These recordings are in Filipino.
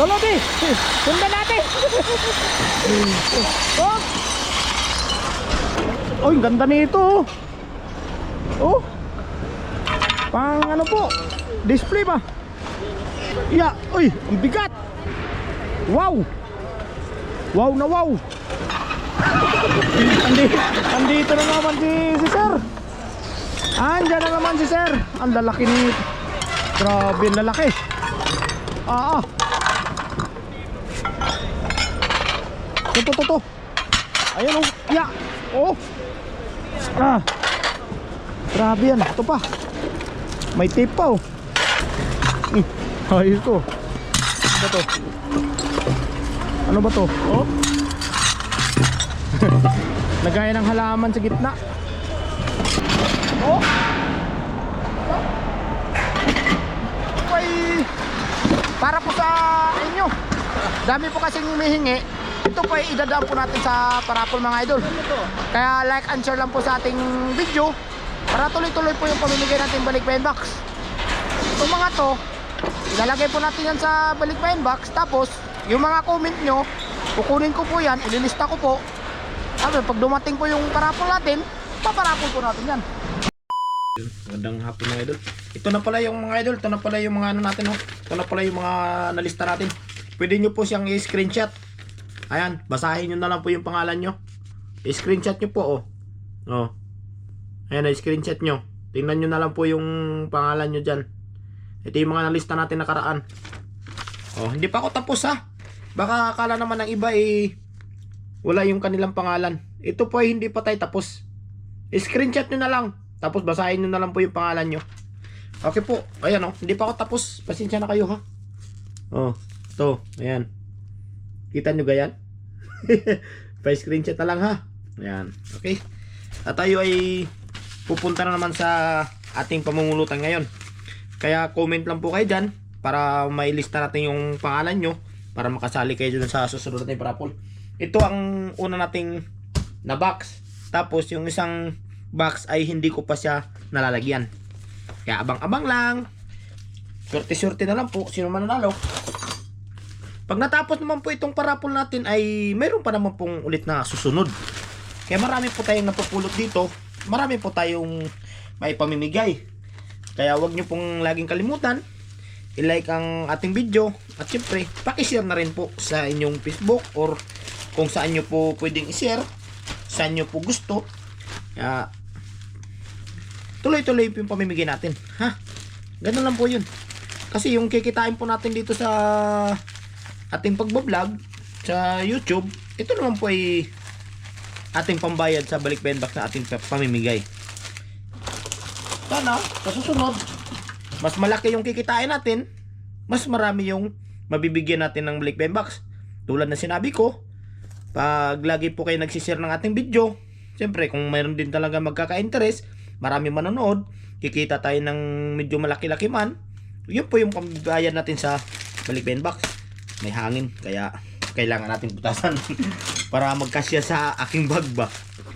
Tulog eh. Sundan natin. oh. Oh, ang ganda nito. Oh. Oh. Pang ano po? Display ba? Yeah, uy, ang bigat. Wow. Wow na wow. Andi, andito na naman si, si Sir. Andyan na naman si Sir. Ang lalaki ni Grabe, lalaki. Ah, ah. Ito, ito, ito. Ayan oh. Ya. Oh. Ah. Grabe yan. Ito pa. May tape pa oh. Hmm. Ayos ko. Ano ba to? Ano ba to? Oh. Lagaya ng halaman sa gitna. Oh. Ay, para po sa inyo. Dami po kasing humihingi. Ito po ay idadaan po natin sa parapol mga idol. Kaya like and share lang po sa ating video para tuloy-tuloy po yung pamimigay natin balik pa box. Itong mga to, ilalagay po natin yan sa balik pa box. Tapos, yung mga comment nyo, kukunin ko po yan, ililista ko po. Sabi, pag dumating po yung parapol natin, paparapol po natin yan. Magandang hapon mga idol. Ito na pala yung mga idol, ito na pala yung mga ano natin oh. Ito na pala yung mga nalista natin. Pwede nyo po siyang i-screenshot. Ayan, basahin nyo na lang po yung pangalan nyo. I-screenshot nyo po oh. Oh. Ayan, i-screenshot nyo. Tingnan nyo na lang po yung pangalan nyo dyan. Ito yung mga nalista natin nakaraan. Oh, hindi pa ako tapos ha. Baka akala naman ng iba eh wala yung kanilang pangalan. Ito po ay hindi pa tayo tapos. I-screenshot nyo na lang. Tapos basahin nyo na lang po yung pangalan nyo. Okay po. Ayan oh. Hindi pa ako tapos. Pasensya na kayo ha. Oh. To. Ayan. Kita nyo gayan? Pa-screenshot na lang ha. Ayan. Okay. At tayo ay pupunta na naman sa ating pamumulutan ngayon. Kaya comment lang po kayo dyan para mailista natin yung pangalan nyo para makasali kayo dun sa susunod natin parapol. Ito ang una nating na box. Tapos yung isang box ay hindi ko pa siya nalalagyan. Kaya abang-abang lang. Swerte-swerte na lang po. Sino man nanalo. Pag natapos naman po itong parapol natin ay mayroon pa naman pong ulit na susunod. Kaya marami po tayong napupulot dito. Marami po tayong may pamimigay. Kaya wag nyo pong laging kalimutan. I-like ang ating video. At syempre, pakishare na rin po sa inyong Facebook or kung saan nyo po pwedeng i-share. Saan nyo po gusto. Kaya tuloy-tuloy po yung pamimigay natin. Ha? Ganun lang po yun. Kasi yung kikitain po natin dito sa ating pagbablog sa YouTube, ito naman po ay ating pambayad sa balik box na ating pa- pamimigay. Sana, sa susunod, mas malaki yung kikitain natin, mas marami yung mabibigyan natin ng balik box. Tulad na sinabi ko, pag lagi po kayo nagsishare ng ating video, siyempre kung mayroon din talaga magkaka-interest, marami manonood, kikita tayo ng medyo malaki-laki man, yun po yung pambayad natin sa balik box. May hangin, kaya kailangan natin butasan para magkasya sa aking bag ba.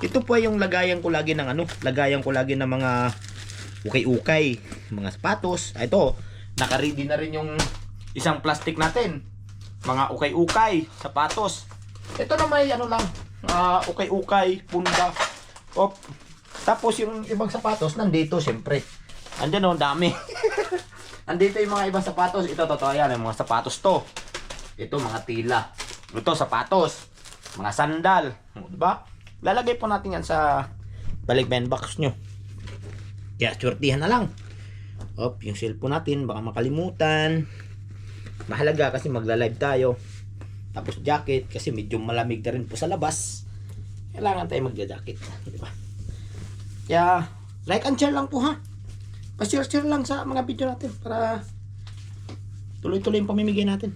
Ito po yung lagayan ko lagi ng ano, lagayan ko lagi ng mga ukay-ukay, mga sapatos. Ah, Ito, naka-ready na rin yung isang plastic natin. Mga ukay-ukay, sapatos. Ito na may ano lang, ah, ukay-ukay, punda. Op. Tapos yung ibang sapatos nandito siyempre. Andiyan oh, dami. Andito yung mga ibang sapatos. Ito totoo yan, yung mga sapatos to. Ito mga tila. Ito sapatos. Mga sandal. O, Diba? Lalagay po natin yan sa balik box nyo. Kaya swertihan na lang. Op, yung cellphone natin, baka makalimutan. Mahalaga kasi magla-live tayo. Tapos jacket kasi medyo malamig na rin po sa labas. Kailangan tayo magja-jacket. Di ba? Kaya like and share lang po ha. Pa-share-share lang sa mga video natin para tuloy-tuloy yung pamimigay natin.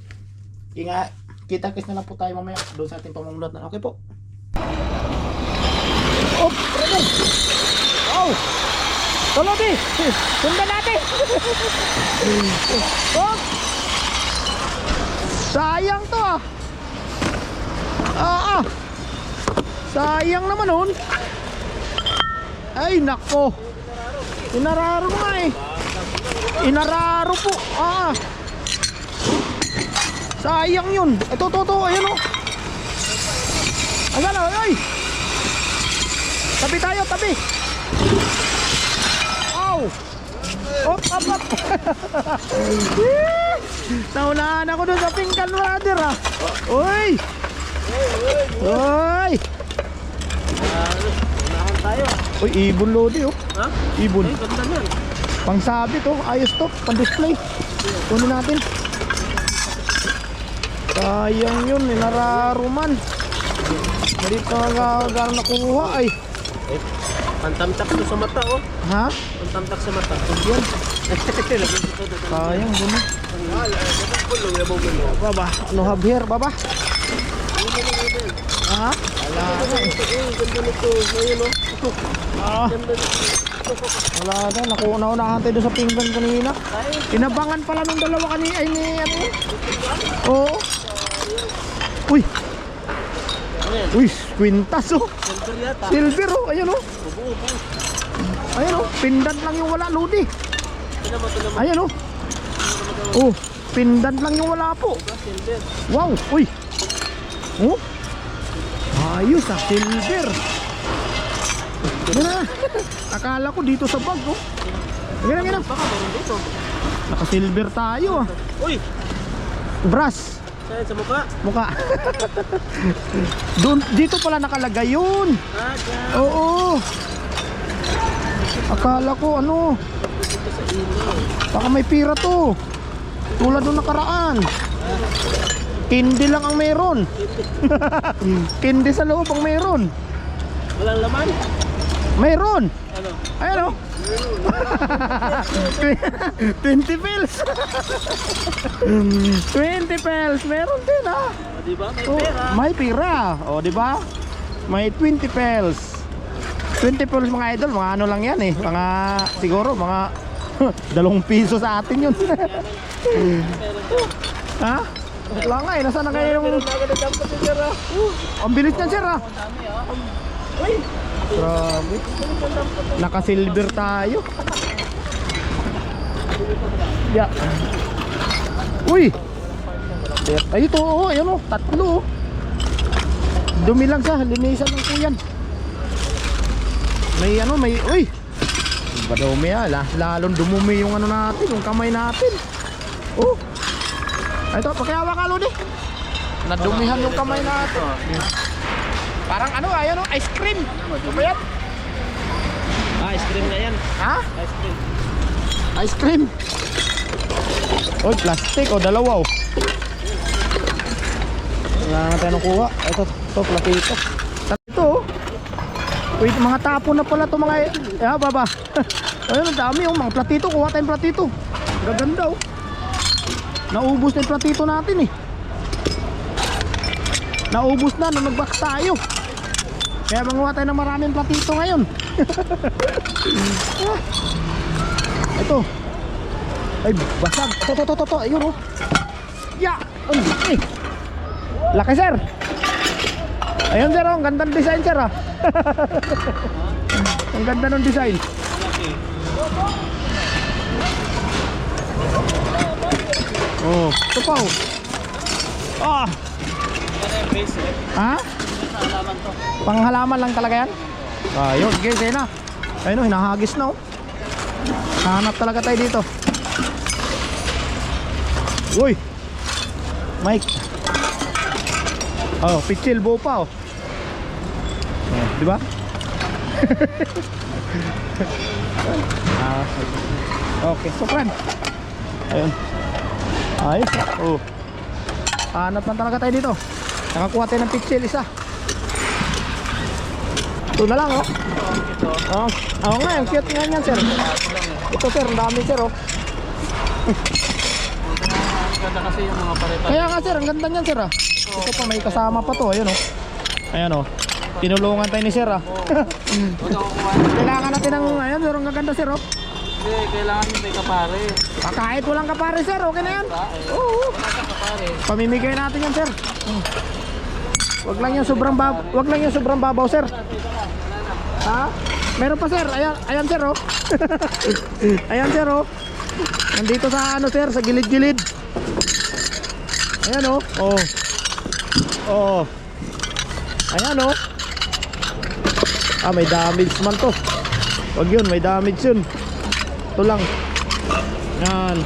Kaya nga, kita-kits na lang po tayo mamaya doon sa ating pamumulot na. Okay po. Oh, brother! Oh! Tulog eh! Sundan natin! oh! Sayang to ah! Ah ah! Sayang naman nun! Ay nako! Inararo nga eh! Inararo po! Ah! Sayang yun. Ito, ito, ito. Ayan o. Ayan o, ay. Tabi tayo, tabi. Ow. Op, op, op. Naunahan ako dun sa pinggan brother ah. Uy. Uy. Unahan tayo. Uy, ibon lodi oh. Ha? Ibon. Ay, ganda niyan. Pang sabi to, ayos to, pang display. Kunin natin. Sayang yun, eh, nararuman. Hindi talaga nakuha ay. Eh, pantamtak to sa mata, oh. Ha? Pantamtak sa mata. Ko to. Sayang, gano'n. Yabaw mo mo. Baba, ano habher, baba? Ha? Wala na eh. Eh, ganda nito. Ayun, oh. Ah, Ganda nito. wala na, nakuuna-unahan tayo sa pinggan kanina. Inabangan pala nung dalawa kanina, ay ni ano yun? Oo. Uy, Ayan. uy, kwintas oh. Silver yata. Silver oh, ayun oh. Bubuo, oh, pindan lang yung wala, Lodi. Ayun oh. Oh, pindan lang yung wala po. Silver. Wow, uy. Oh. Ayos ah, silver. Yan na. Akala ko dito sa bag oh. Ganyan, ganyan. Baka meron dito. Naka-silver tayo ah. Uy! Brass. Saan sa mukha? Mukha. Doon, dito pala nakalagay yun. Ah, dyan. Oo. Akala ko ano, Dito sa ilaw. baka may pira to. Tulad nung nakaraan. Kindi lang ang meron. Kindi sa loob ang meron. Walang laman? Meron. Ano? Ayan o. 20 pills. 20 pills. Meron din ah. O, diba? May Oh, pera. may pira. O, di ba? May 20 pels. 20 pels mga idol, mga ano lang yan eh. Mga, siguro, mga dalawang piso sa atin yun. ha? Wala nga eh, nasaan na kayo yung... Ang Sir, ah. Ang bilis niyan, sir ah. Dami, ah. Uy! Grabe. Naka-silver tayo. Yeah. Uy! Ay, ito, oh, ayan oh, tatlo oh. Dumi lang siya, linisan lang po yan. May ano, may, uy! Ba dumi ah, la- lalong dumumi yung ano natin, yung kamay natin. Oh! Ay, ito, pakihawa ka, Lodi. Nadumihan yung kamay natin. Parang ano, ayan oh, ice cream. Ano ba yan? Ah, ice cream na yan. Ha? Ice cream. Ice cream. Oy, plastic o dalawa oh. Wala nga tayo nakuha. Ito, ito, platito. Ito oh. Uy, mga tapo na pala to mga... Eh, baba. Ayun, ang dami oh. Mga platito. Kuha tayong platito. Gaganda oh. Naubos na yung platito natin eh. Naubos na nung nag-box tayo. Kaya manguha tayo ng maraming platito ngayon. Ito. Ay, basag. Ito, ito, ito. Ayun, oh. Ya! Ay, eh. Laki, sir. Ayun, sir, oh. Ang ganda ng design, sir, ah. Ang ganda ng design. Oh, ito pa, oh. Ah, Ano ha? Alaman to. Panghalaman lang talaga yan? Ayun, sige, sige na. Ayun, oh, hinahagis na, oh. Hanap talaga tayo dito. Uy! Mike. Oh, pitchil buo pa, oh. Oh, di ba? ah, okay, so friend. Ayun. Ayos. Oh. Hanap lang talaga tayo dito. Nakakuha tayo ng pitchil isa. Ito na lang, oh. Ito. Oh, ako nga, ang cute nga niyan, sir. Ito, sir, ang dami, sir, oh. Ganda kasi yung mga pareta. Kaya nga, sir, ang ganda niyan, sir, ah. Ito pa, may kasama pa to, ayun, oh. Ayan, oh. Tinulungan tayo ni sir, ah. Kailangan natin ng, ayun, sir, ang gaganda, sir, oh. Hindi, kailangan may kapare. Ah, Kahit walang kapare, sir, okay na yan. Ah. Oo, pamimigay natin yan, sir. Wag lang yung sobrang bab wag lang yung sobrang babaw, sir. Ha? Meron pa, sir. Ayan, ayan, sir, oh. ayan, sir, oh. Nandito sa ano, sir, sa gilid-gilid. Ayan oh. Oh. Oh. Ayan oh. Ah, may damage man to. Wag yun, may damage yun. Ito lang. Yan.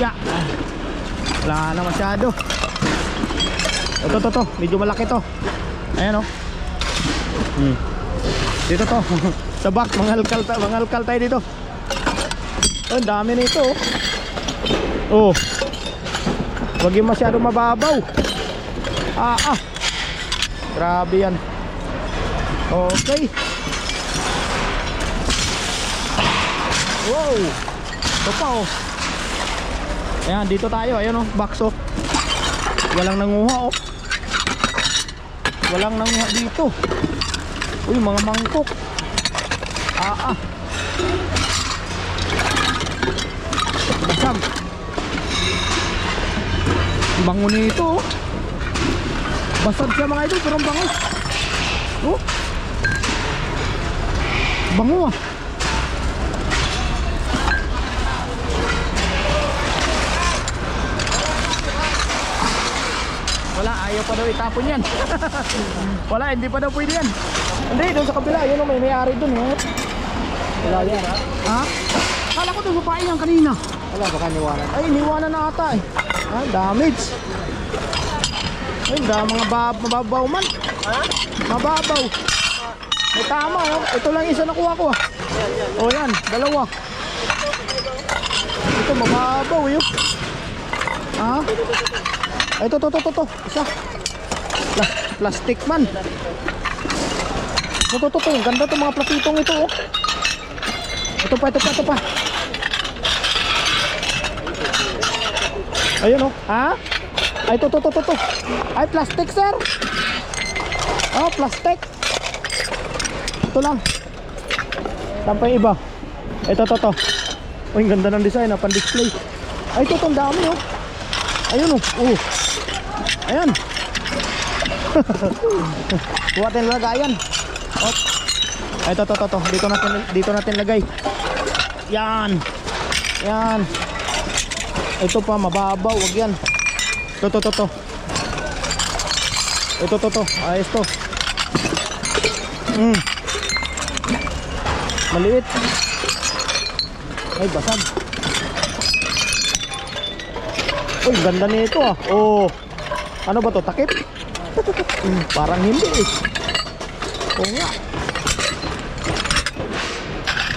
Ya. Wala na masyado. Ito, to, to. Medyo malaki to. Ayan oh. Hmm. Dito to. Sa back, mangalkal, ta mangalkal tayo dito. Oh, dami nito oh. Oh. Huwag yung masyado mababaw. Ah, ah. Grabe yan. Okay. Wow. Ito pa oh. Ayan, dito tayo. Ayan oh, box oh. Walang nanguha oh. Walang nanguha dito. Uy, mga mangkok. Ah, ah. Basag. Ang Bango nito oh. Basag siya mga idol pero ang bango. Oh. Bango ah. Ayaw pa daw itapon yan. Wala, hindi pa daw pwede yan. Hindi, doon sa kabila, yun oh, may may-ari doon eh. Wala yan. Ha? Kala ko doon sa pain yan kanina. Wala, baka niwanan. Ay, iniwanan na ata eh. Ah, damage. Ay, da, mga bab mababaw man. Ha? Mababaw. May tama, oh. ito lang isa nakuha ko. ah. Oh, yan, dalawa. Ito, mababaw yun. Ha? Ay, ito, ito, ito, ito, ito. Isa. Pla- plastic man. Ito, ito, ito. Ganda itong mga platitong ito, oh. Ito pa, ito pa, ito pa. Ayun oh. Ha? Ay, ito, ito, ito, ito. Ay, plastic, sir. Oh, plastic. Ito lang. Saan pa yung iba? Ito, ito, ito. Oh, ang ganda ng design, ah, pan-display. Ay, ito, ito, ang dami, oh. Ayun, oh. Oh. Kuha natin lagayan. Ay, ito, ito, ito, ito. Dito natin, dito natin lagay. Yan. Yan. Ito pa, mababaw. Wag yan. Ito, ito, ito, ito. Ito, ito, ito. Ayos to. Mm. Maliit. Ay, basag. Uy, ganda nito ah. Oh. Ano ba to? Takip? Parang hindi eh. Oo nga.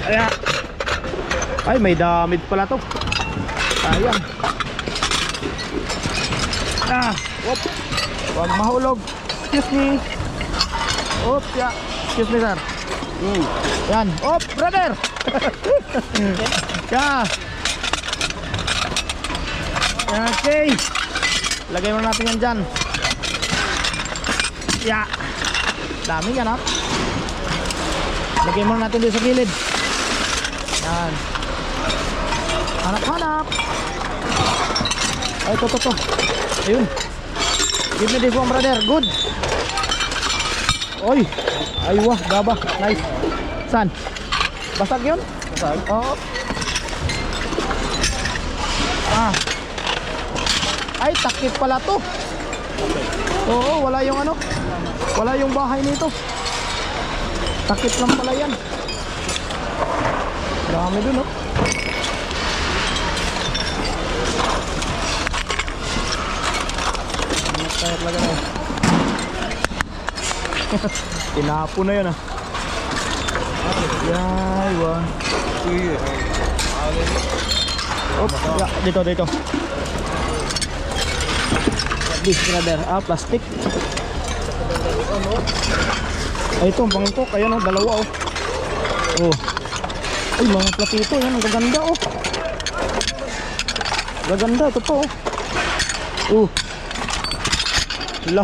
Kaya. Ay, may damage pala to. Sayang. Ah, whoop. Huwag mahulog. Excuse me. Oop, ya. Excuse me, sir. Hmm. Yan. Oop, brother. ya. Okay. Lagay mo natin yan dyan. Ya. Dami yan, ha? Lagay mo natin dito sa gilid. Yan. Hanap-hanap. Ay, ito, ito, ito. Ayun. Give me this one, brother. Good. Oy. Ay, wah. Gaba. Nice. San? Basag yun? Basag? Oo. Ah. Ay, takip pala to. Oo, wala yung ano. Wala yung bahay nito. Takip lang pala yan. Dami dun, oh. Tayo talaga na yun? Ah. Yay, one. Oops, ya, dito, dito. This brother, ah, plastic. Ay, ito, ang bangkok. Ayan, oh, dalawa, oh. Oh. Ay, mga platito. Yan, ang gaganda, oh. Gaganda, ito po, oh. Oh. Wala.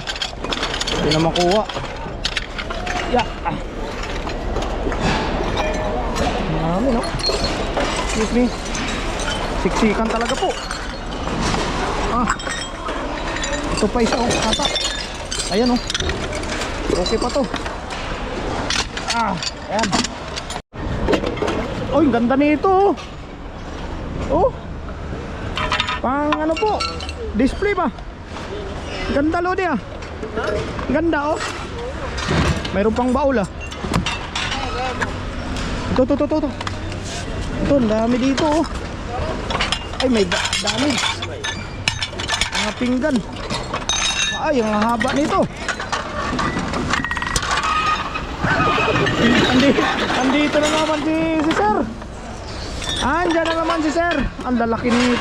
Hindi na makuha. Ya. Ah. Marami, no? Excuse me. Siksikan talaga po. Ah. Ito pa isa, oh. Ata. Ayan, oh. Okay pa to. Ah, ayan. Oh, ganda nito. Oh. Oh. Pang ano po? Display ba? Ganda Lodi ah. Ganda oh. Mayroon pang baul ah. Ito, ito, ito, ito. ito. Ang dami dito oh. Ay, may da dami. Mga pinggan. Ay, ang haba nito. Andi, andito na naman si, si Sir. Andyan na naman si Sir. Ang lalaki ni...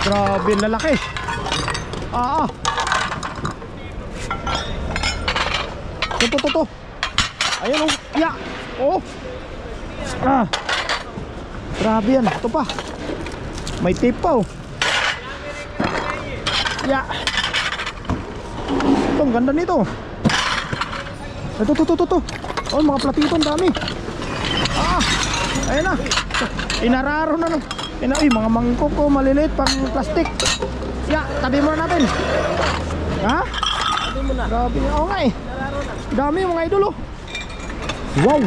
Grabe, lalaki. Ah, ah. Ito, ito, ito. Ayun, oh. Ya. Oh. Ah. Grabe yan. Ito pa. May tape pa, oh. Ya. Ito, ang ganda nito. Ito, ito, ito, ito, ito. Oh, mga platito, ang dami. Ah, ayun na. Inararo na no. Ina, uy, mga mangkok ko, maliliit, pang plastic. Ya, tabi mo na natin. Ha? Sabi mo na. Grabe, oo nga eh. Na. Dami mga idol oh. Wow.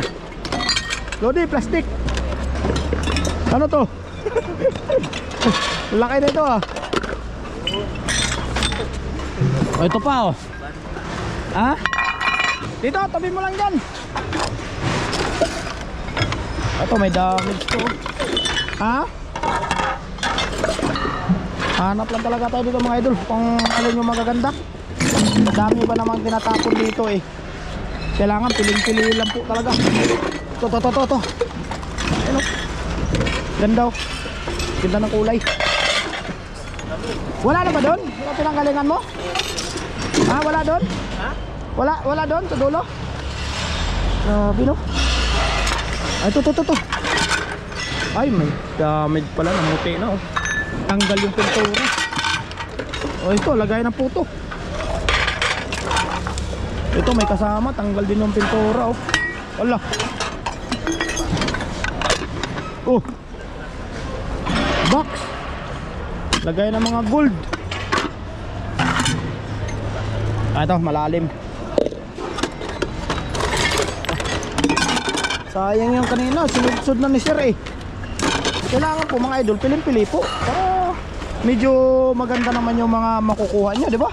Lodi, plastic. Ano to? Laki na ito ah. Oh, ito pa oh. Ha? Dito, tabi mo lang dyan. Ito, may damage to. Ha? Hanap lang talaga tayo dito mga idol kung alin yung magaganda. Madami ba namang tinatapon dito eh. Kailangan piling-pili lang po talaga. To, to, to, to, to. Ayun oh. Ganda oh. Ganda ng kulay. Wala na ba doon? Wala pinanggalingan mo? Ha? Wala doon? Wala, wala doon sa dulo? Grabe no? Ay, to, to, to, to. Ay, may damage pala. Namuti na oh. Tanggal yung pintura. Oh, ito, lagay ng puto. Ito may kasama, tanggal din yung pintura oh. Wala. Oh. Box. Lagay ng mga gold. Ah, ito, malalim. Sayang yung kanina, sinudsod na ni Sir eh. Kailangan po mga idol, piling-pili po. Para medyo maganda naman yung mga makukuha nyo, di ba?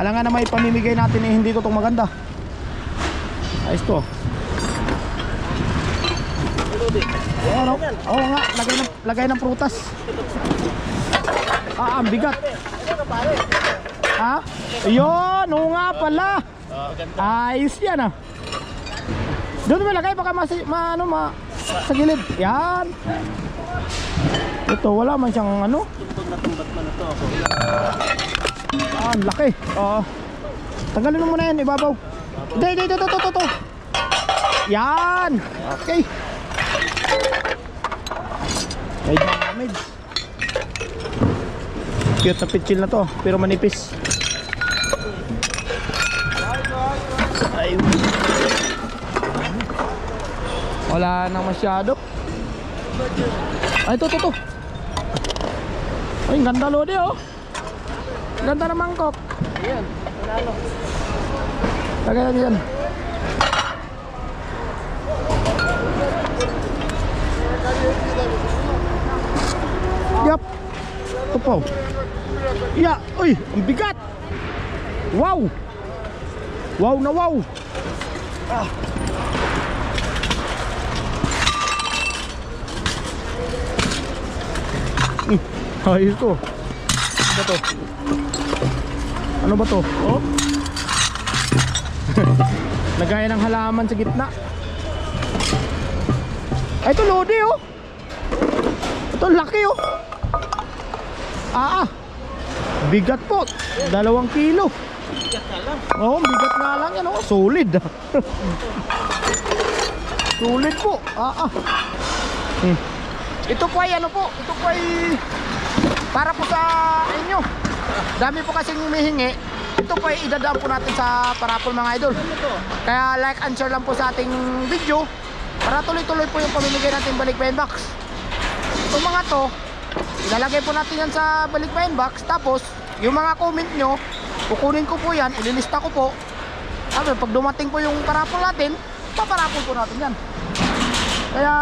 Alam nga na may pamimigay natin eh, hindi to itong maganda. Ayos to. Oo, ano? Oo nga, lagay ng, lagay ng prutas. Ah, ang bigat. Ha? Yun, oo nga pala. Ayos yan ah. Doon mo lagay baka mas, ma, ano, ma, sa gilid. Yan. Ito, wala man siyang ano. Tumbog na tumbat mo na to ako. Ah, laki. Oo. Tanggalin mo muna yan, ibabaw. Hindi, hindi, ito, ito, ito, ito. Yan. Okay. May damage. Cute na pitchil na to, pero manipis. Wala nang masyado. Ay, ito, ito, ito. Ay, ganda lodi oh. Ganda ng mangkok. Ayan. Panalo. Lagay natin yan. Yup. Ito po. Ya, uy, ang bigat. Wow. Wow na wow. Ah. Ayos to. Ano ba to? Ano ba to? Oh? Nagaya ng halaman sa gitna. Ay, ito lodi oh. Ito laki oh. Ah, ah. Bigat po. Dalawang kilo. Bigat ka lang. Oo, oh, bigat nga lang yan oh. Solid. Solid po. Ah, ah. Hmm. Ito po ay ano po. Ito po ay para po sa inyo. Dami po kasing humihingi. Ito po ay idadaan po natin sa parapol mga idol. Ano? Kaya like and share lang po sa ating video para tuloy-tuloy po yung pamimigay natin balik box. Itong mga to, ilalagay po natin yan sa balik box. Tapos, yung mga comment nyo, kukunin ko po yan, ililista ko po. Sabi, pag dumating po yung parapol natin, paparapol po natin yan. Kaya,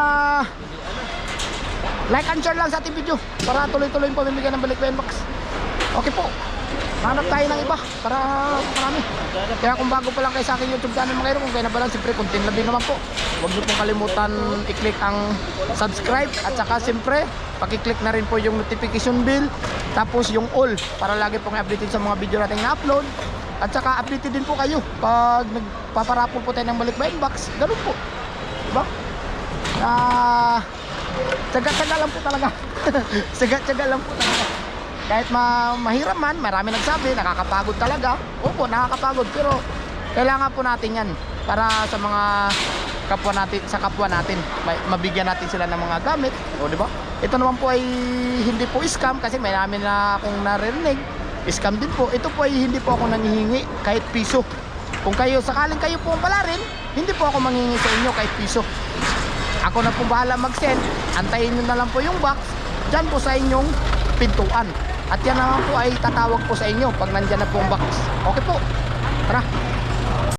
Like and share lang sa ating video para tuloy-tuloy po bibigyan ng balik box. Okay po. Hanap tayo ng iba para marami. Kaya kung bago pa lang kayo sa aking YouTube channel mga kayo, kung kayo na ba lang, siyempre content na din naman po. Huwag niyo pong kalimutan i-click ang subscribe at saka siyempre pakiclick na rin po yung notification bell tapos yung all para lagi pong updated sa mga video natin na-upload at saka updated din po kayo pag nagpaparapol po tayo ng balik box. Ganun po. Diba? Ah, tsaga-tsaga lang po talaga. Tsaga-tsaga lang po talaga. Kahit ma mahirap man, marami nagsabi, nakakapagod talaga. Opo, nakakapagod. Pero kailangan po natin yan para sa mga kapwa natin, sa kapwa natin. Mabigyan natin sila ng mga gamit. O, di ba? Ito naman po ay hindi po scam kasi may namin na akong naririnig. Scam din po. Ito po ay hindi po ako nangihingi kahit piso. Kung kayo, sakaling kayo po ang palarin, hindi po ako manghingi sa inyo kahit piso. Ako na po bahala mag-send. Antayin nyo na lang po yung box. Diyan po sa inyong pintuan. At yan naman po ay tatawag po sa inyo pag nandyan na po ang box. Okay po. Tara.